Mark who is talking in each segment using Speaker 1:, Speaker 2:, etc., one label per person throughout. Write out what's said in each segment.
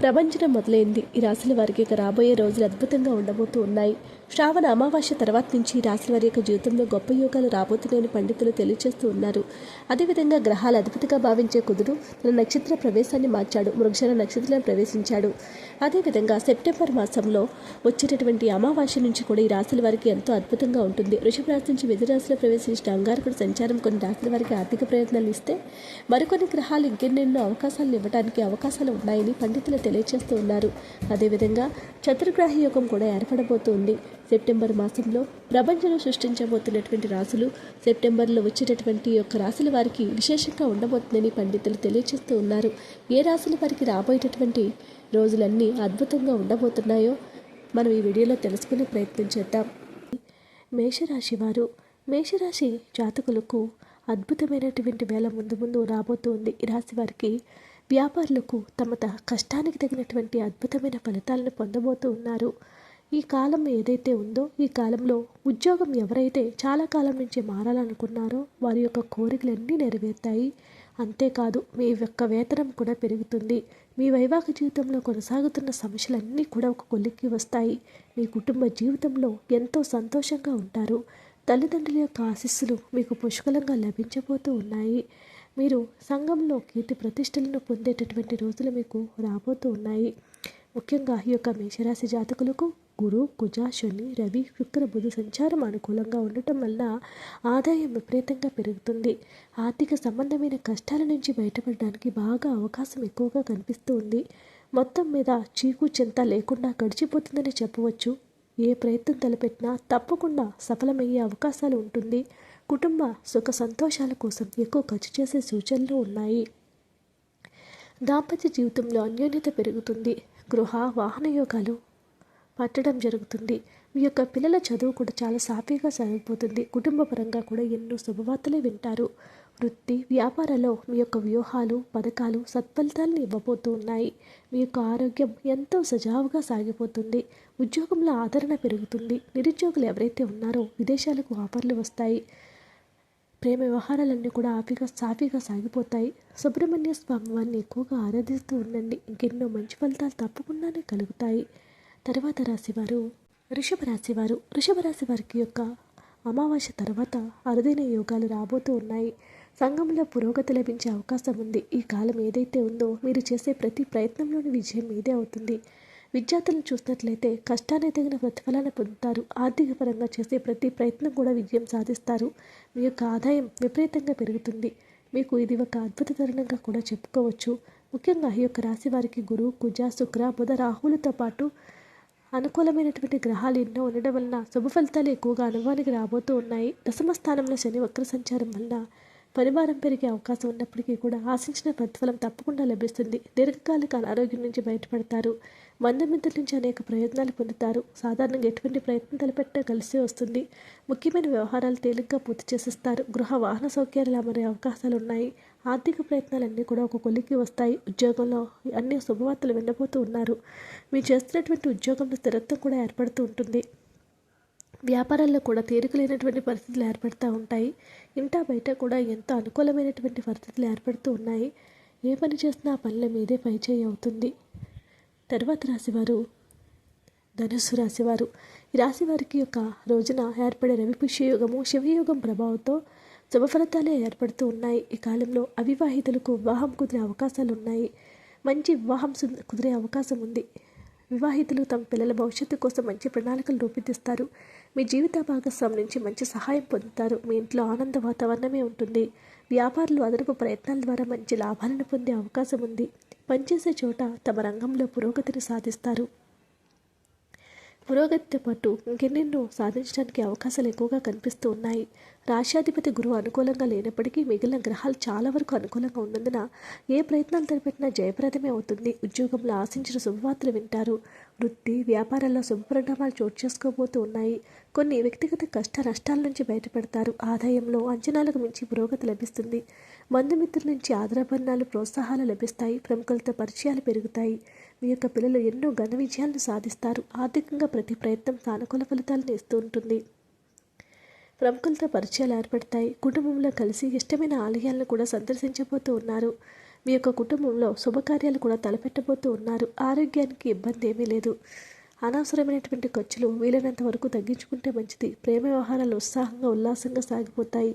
Speaker 1: ప్రపంచం మొదలైంది. ఈ రాశుల వారికి ఇక రాబోయే రోజులు అద్భుతంగా ఉండబోతూ ఉన్నాయి. శ్రావణ అమావాస్య తర్వాత నుంచి ఈ రాశుల వారి యొక్క జీవితంలో గొప్ప యోగాలు రాబోతున్నాయని పండితులు తెలియజేస్తూ ఉన్నారు. అదేవిధంగా గ్రహాలు అద్భుతంగా భావించే కుదురు తన నక్షత్ర ప్రవేశాన్ని మార్చాడు. మృగశర నక్షత్రాన్ని ప్రవేశించాడు. అదేవిధంగా సెప్టెంబర్ మాసంలో వచ్చేటటువంటి అమావాస్య నుంచి కూడా ఈ రాశుల వారికి ఎంతో అద్భుతంగా ఉంటుంది. వృషభ రాశి నుంచి మిథున రాశిలో ప్రవేశించిన అంగారకుడు సంచారం కొన్ని రాశుల వారికి ఆర్థిక ప్రయత్నాలు ఇస్తే మరికొన్ని గ్రహాలు ఇంకెన్నెన్నో అవకాశాలను ఇవ్వడానికి అవకాశాలు ఉన్నాయని పండితులు తెలియజేస్తూ ఉన్నారు. అదేవిధంగా చతుర్గ్రాహి యోగం కూడా ఏర్పడబోతోంది. సెప్టెంబర్ మాసంలో ప్రపంచంలో సృష్టించబోతున్నటువంటి రాశులు సెప్టెంబర్లో వచ్చేటటువంటి యొక్క రాసుల వారికి విశేషంగా ఉండబోతుందని పండితులు తెలియజేస్తూ ఉన్నారు. ఏ రాసుల వారికి రాబోయేటటువంటి రోజులన్నీ అద్భుతంగా ఉండబోతున్నాయో మనం ఈ వీడియోలో తెలుసుకునే ప్రయత్నం చేద్దాం. మేషరాశి వారు మేషరాశి జాతకులకు అద్భుతమైనటువంటి వేళ ముందు ముందు రాబోతుంది. ఈ రాశి వారికి వ్యాపారులకు తమ త- కష్టానికి తగినటువంటి అద్భుతమైన ఫలితాలను పొందబోతూ ఉన్నారు. ఈ కాలం ఏదైతే ఉందో ఈ కాలంలో ఉద్యోగం ఎవరైతే చాలా కాలం నుంచి మారాలనుకున్నారో వారి యొక్క కోరికలన్నీ నెరవేరుతాయి. అంతేకాదు మీ యొక్క వేతనం కూడా పెరుగుతుంది. మీ వైవాహిక జీవితంలో కొనసాగుతున్న సమస్యలన్నీ కూడా ఒక కొలిక్కి వస్తాయి. మీ కుటుంబ జీవితంలో ఎంతో సంతోషంగా ఉంటారు. తల్లిదండ్రుల యొక్క ఆశీస్సులు మీకు పుష్కలంగా లభించబోతూ ఉన్నాయి. మీరు సంఘంలో కీర్తి ప్రతిష్టలను పొందేటటువంటి రోజులు మీకు రాబోతూ ఉన్నాయి. ముఖ్యంగా ఈ యొక్క మేషరాశి జాతకులకు గురు కుజ శని రవి శుక్ర బుధ సంచారం అనుకూలంగా ఉండటం వల్ల ఆదాయం విపరీతంగా పెరుగుతుంది. ఆర్థిక సంబంధమైన కష్టాల నుంచి బయటపడడానికి బాగా అవకాశం ఎక్కువగా కనిపిస్తూ ఉంది. మొత్తం మీద చీకు చింత లేకుండా గడిచిపోతుందని చెప్పవచ్చు. ఏ ప్రయత్నం తలపెట్టినా తప్పకుండా సఫలమయ్యే అవకాశాలు ఉంటుంది. కుటుంబ సుఖ సంతోషాల కోసం ఎక్కువ ఖర్చు చేసే సూచనలు ఉన్నాయి. దాంపత్య జీవితంలో అన్యోన్యత పెరుగుతుంది. గృహ వాహన యోగాలు పట్టడం జరుగుతుంది. మీ యొక్క పిల్లల చదువు కూడా చాలా సాఫీగా సాగిపోతుంది. కుటుంబ పరంగా కూడా ఎన్నో శుభవార్తలే వింటారు. వృత్తి వ్యాపారాల్లో మీ యొక్క వ్యూహాలు పథకాలు సత్ఫలితాలను ఇవ్వబోతూ ఉన్నాయి. మీ యొక్క ఆరోగ్యం ఎంతో సజావుగా సాగిపోతుంది. ఉద్యోగంలో ఆదరణ పెరుగుతుంది. నిరుద్యోగులు ఎవరైతే ఉన్నారో విదేశాలకు ఆఫర్లు వస్తాయి. ప్రేమ వ్యవహారాలన్నీ కూడా ఆఫీగా సాఫీగా సాగిపోతాయి. సుబ్రహ్మణ్య స్వామి వారిని ఎక్కువగా ఆరాధిస్తూ ఉండండి ఇంకెన్నో మంచి ఫలితాలు తప్పకుండానే కలుగుతాయి. తర్వాత రాశివారు వృషభ రాశివారు. వృషభ రాశి వారికి యొక్క అమావాస్య తర్వాత అరుదైన యోగాలు రాబోతూ ఉన్నాయి. సంఘంలో పురోగతి లభించే అవకాశం ఉంది. ఈ కాలం ఏదైతే ఉందో మీరు చేసే ప్రతి ప్రయత్నంలోని విజయం మీదే అవుతుంది. విద్యార్థులను చూసినట్లయితే కష్టానికి తగిన ప్రతిఫలాన్ని పొందుతారు. ఆర్థిక పరంగా చేసే ప్రతి ప్రయత్నం కూడా విజయం సాధిస్తారు. మీ యొక్క ఆదాయం విపరీతంగా పెరుగుతుంది. మీకు ఇది ఒక అద్భుత తరుణంగా కూడా చెప్పుకోవచ్చు. ముఖ్యంగా ఈ యొక్క రాశి వారికి గురువు కుజ శుక్ర బుధ రాహులతో పాటు అనుకూలమైనటువంటి గ్రహాలు ఎన్నో ఉండడం వలన శుభ ఫలితాలు ఎక్కువగా అనుభవానికి రాబోతూ ఉన్నాయి. దశమ స్థానంలో శని వక్ర సంచారం వలన పరివారం పెరిగే అవకాశం ఉన్నప్పటికీ కూడా ఆశించిన ప్రతిఫలం తప్పకుండా లభిస్తుంది. దీర్ఘకాలిక అనారోగ్యం నుంచి బయటపడతారు. మందమిద్దరి నుంచి అనేక ప్రయోజనాలు పొందుతారు. సాధారణంగా ఎటువంటి ప్రయత్నం తలపెట్టినా కలిసి వస్తుంది. ముఖ్యమైన వ్యవహారాలు తేలిగ్గా పూర్తి చేసేస్తారు. గృహ వాహన సౌకర్యాలు అమరే అవకాశాలు ఉన్నాయి. ఆర్థిక ప్రయత్నాలన్నీ కూడా ఒక కొలికి వస్తాయి. ఉద్యోగంలో అన్ని శుభవార్తలు వినబోతూ ఉన్నారు. మీరు చేస్తున్నటువంటి ఉద్యోగంలో స్థిరత్వం కూడా ఏర్పడుతూ ఉంటుంది. వ్యాపారాల్లో కూడా తీరికలేనటువంటి పరిస్థితులు ఏర్పడుతూ ఉంటాయి. ఇంటా బయట కూడా ఎంతో అనుకూలమైనటువంటి పరిస్థితులు ఏర్పడుతూ ఉన్నాయి. ఏ పని చేసినా ఆ పనుల మీదే పైచేయి అవుతుంది. తర్వాత రాశివారు ధనుస్సు రాశివారు. ఈ రాశివారికి యొక్క రోజున ఏర్పడే రవి పుష్యయోగము శివయోగం ప్రభావంతో శుభఫలితాలే ఏర్పడుతూ ఉన్నాయి. ఈ కాలంలో అవివాహితులకు వివాహం కుదిరే అవకాశాలు ఉన్నాయి. మంచి వివాహం కుదిరే అవకాశం ఉంది. వివాహితులు తమ పిల్లల భవిష్యత్తు కోసం మంచి ప్రణాళికలు రూపొందిస్తారు. మీ జీవిత భాగస్వామి నుంచి మంచి సహాయం పొందుతారు. మీ ఇంట్లో ఆనంద వాతావరణమే ఉంటుంది. వ్యాపారులు అదనపు ప్రయత్నాల ద్వారా మంచి లాభాలను పొందే అవకాశం ఉంది. పనిచేసే చోట తమ రంగంలో పురోగతిని సాధిస్తారు. పురోగతితో పాటు ఇంకెన్నెన్నో సాధించడానికి అవకాశాలు ఎక్కువగా కనిపిస్తూ ఉన్నాయి. రాష్ట్రాధిపతి గురువు అనుకూలంగా లేనప్పటికీ మిగిలిన గ్రహాలు చాలా వరకు అనుకూలంగా ఉన్నందున ఏ ప్రయత్నాలు తలపెట్టినా జయప్రదమే అవుతుంది. ఉద్యోగంలో ఆశించిన శుభవార్తలు వింటారు. వృత్తి వ్యాపారాల్లో శుభ పరిణామాలు చోటు చేసుకోబోతూ ఉన్నాయి. కొన్ని వ్యక్తిగత కష్ట నష్టాల నుంచి బయటపడతారు. ఆదాయంలో అంచనాలకు మించి పురోగతి లభిస్తుంది. బంధుమిత్రుల నుంచి ఆదరాభరణాలు ప్రోత్సాహాలు లభిస్తాయి. ప్రముఖులతో పరిచయాలు పెరుగుతాయి. మీ యొక్క పిల్లలు ఎన్నో ఘన విజయాలను సాధిస్తారు. ఆర్థికంగా ప్రతి ప్రయత్నం సానుకూల ఫలితాలను ఇస్తూ ఉంటుంది. ప్రముఖులతో పరిచయాలు ఏర్పడతాయి. కుటుంబంలో కలిసి ఇష్టమైన ఆలయాలను కూడా సందర్శించబోతూ ఉన్నారు. మీ యొక్క కుటుంబంలో శుభకార్యాలు కూడా తలపెట్టబోతూ ఉన్నారు. ఆరోగ్యానికి ఇబ్బంది ఏమీ లేదు. అనవసరమైనటువంటి ఖర్చులు వీలైనంత వరకు తగ్గించుకుంటే మంచిది. ప్రేమ వ్యవహారాలు ఉత్సాహంగా ఉల్లాసంగా సాగిపోతాయి.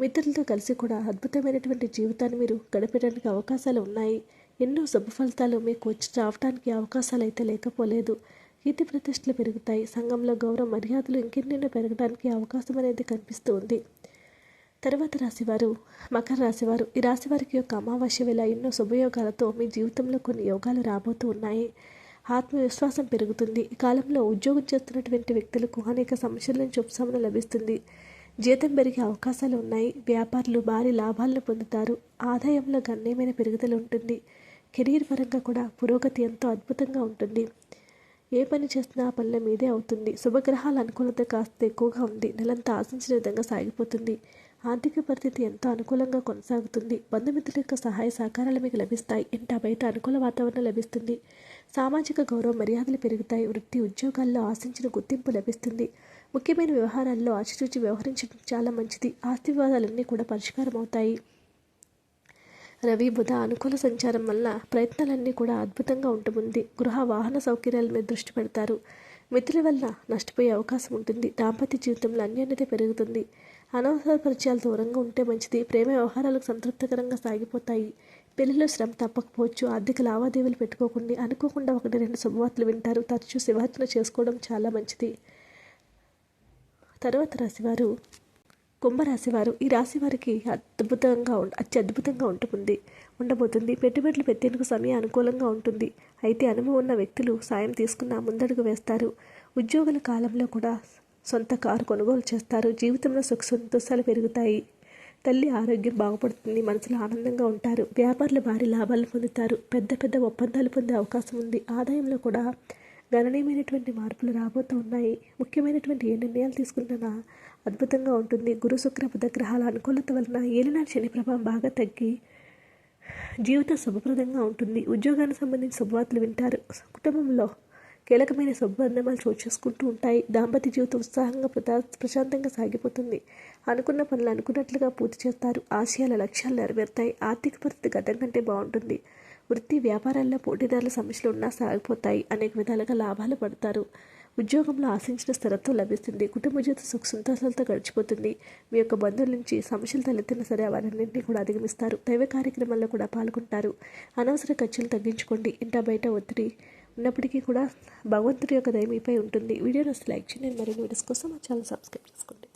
Speaker 1: మిత్రులతో కలిసి కూడా అద్భుతమైనటువంటి జీవితాన్ని మీరు గడిపేయడానికి అవకాశాలు ఉన్నాయి. ఎన్నో శుభ ఫలితాలు మీకు వచ్చి రావడానికి అవకాశాలు అయితే లేకపోలేదు. కీర్తి ప్రతిష్టలు పెరుగుతాయి. సంఘంలో గౌరవ మర్యాదలు ఇంకెన్నెన్నో పెరగడానికి అవకాశం అనేది కనిపిస్తూ ఉంది. తర్వాత రాశివారు మకర రాశివారు ఈ రాశి వారికి యొక్క అమావాస్య వేళ ఎన్నో శుభయోగాలతో మీ జీవితంలో కొన్ని యోగాలు రాబోతూ ఉన్నాయి. ఆత్మవిశ్వాసం పెరుగుతుంది. ఈ కాలంలో ఉద్యోగం చేస్తున్నటువంటి వ్యక్తులకు అనేక సమస్యల నుంచి ఉపశమనం లభిస్తుంది. జీతం పెరిగే అవకాశాలు ఉన్నాయి. వ్యాపారులు భారీ లాభాలను పొందుతారు. ఆదాయంలో గణనీయమైన పెరుగుదల ఉంటుంది. కెరీర్ పరంగా కూడా పురోగతి ఎంతో అద్భుతంగా ఉంటుంది. ఏ పని చేస్తున్నా ఆ పనుల మీదే అవుతుంది. శుభగ్రహాల అనుకూలత కాస్త ఎక్కువగా ఉంది. నెలంతా ఆశించిన విధంగా సాగిపోతుంది. ఆర్థిక పరిస్థితి ఎంతో అనుకూలంగా కొనసాగుతుంది. బంధుమిత్రుల యొక్క సహాయ సహకారాలు మీకు లభిస్తాయి. ఇంట బయట అనుకూల వాతావరణం లభిస్తుంది. సామాజిక గౌరవ మర్యాదలు పెరుగుతాయి. వృత్తి ఉద్యోగాల్లో ఆశించిన గుర్తింపు లభిస్తుంది. ముఖ్యమైన వ్యవహారాల్లో ఆచితూచి వ్యవహరించడం చాలా మంచిది. ఆస్తి వివాదాలన్నీ కూడా పరిష్కారం అవుతాయి. రవి బుధ అనుకూల సంచారం వల్ల ప్రయత్నాలన్నీ కూడా అద్భుతంగా ఉంటుంది గృహ వాహన సౌకర్యాల మీద దృష్టి పెడతారు. మిత్రుల వల్ల నష్టపోయే అవకాశం ఉంటుంది. దాంపత్య జీవితంలో అన్యోన్యత పెరుగుతుంది. అనవసర పరిచయాలు దూరంగా ఉంటే మంచిది. ప్రేమ వ్యవహారాలకు సంతృప్తికరంగా సాగిపోతాయి. పెళ్ళిలో శ్రమ తప్పకపోవచ్చు. ఆర్థిక లావాదేవీలు పెట్టుకోకుండా. అనుకోకుండా ఒకటి రెండు శుభవార్తలు వింటారు. తరచూ శివార్చన చేసుకోవడం చాలా మంచిది. తర్వాత రాశివారు కుంభరాశివారు ఈ రాశి వారికి అద్భుతంగా అత్యద్భుతంగా ఉంటుంది ఉండబోతుంది. పెట్టుబడులు పెట్టేందుకు సమయం అనుకూలంగా ఉంటుంది. అయితే అనుభవం ఉన్న వ్యక్తులు సాయం తీసుకున్న ముందడుగు వేస్తారు. ఉద్యోగుల కాలంలో కూడా సొంత కారు కొనుగోలు చేస్తారు. జీవితంలో సుఖ సంతోషాలు పెరుగుతాయి. తల్లి ఆరోగ్యం బాగుపడుతుంది మనసులో ఆనందంగా ఉంటారు. వ్యాపారులు భారీ లాభాలు పొందుతారు. పెద్ద పెద్ద ఒప్పందాలు పొందే అవకాశం ఉంది. ఆదాయంలో కూడా గణనీయమైనటువంటి మార్పులు రాబోతూ ఉన్నాయి. ముఖ్యమైనటువంటి ఏ నిర్ణయాలు తీసుకుంటున్నా అద్భుతంగా ఉంటుంది. గురు శుక్ర బుధ గ్రహాల అనుకూలత వలన ఏలినాటి శని ప్రభావం బాగా తగ్గి జీవితం శుభప్రదంగా ఉంటుంది. ఉద్యోగానికి సంబంధించి శుభవార్తలు వింటారు. కుటుంబంలో కీలకమైన శుభబంధనాలు చోటు చేసుకుంటూ ఉంటాయి. దాంపత్య జీవితం ఉత్సాహంగా ప్రశాంతంగా సాగిపోతుంది. అనుకున్న పనులు అనుకున్నట్లుగా పూర్తి చేస్తారు. ఆశయాల లక్ష్యాలు నెరవేరుతాయి. ఆర్థిక పరిస్థితి గతం కంటే బాగుంటుంది. వృత్తి వ్యాపారాల్లో పోటీదారుల సమస్యలు ఉన్నా సాగిపోతాయి. అనేక విధాలుగా లాభాలు పడతారు. ఉద్యోగంలో ఆశించిన స్థిరత్వం లభిస్తుంది. కుటుంబ జీవితం సుఖ సంతోషాలతో గడిచిపోతుంది. మీ యొక్క బంధువుల నుంచి సమస్యలు తలెత్తిన సరే వారన్నింటినీ కూడా అధిగమిస్తారు. దైవ కార్యక్రమాల్లో కూడా పాల్గొంటారు. అనవసర ఖర్చులు తగ్గించుకోండి. ఇంట బయట ఒత్తిడి ఉన్నప్పటికీ కూడా భగవంతుడి యొక్క దయ మీపై ఉంటుంది. వీడియోని లైక్ చేయండి. మరిన్ని వీడియోస్ కోసం మా ఛానల్ సబ్స్క్రైబ్ చేసుకోండి.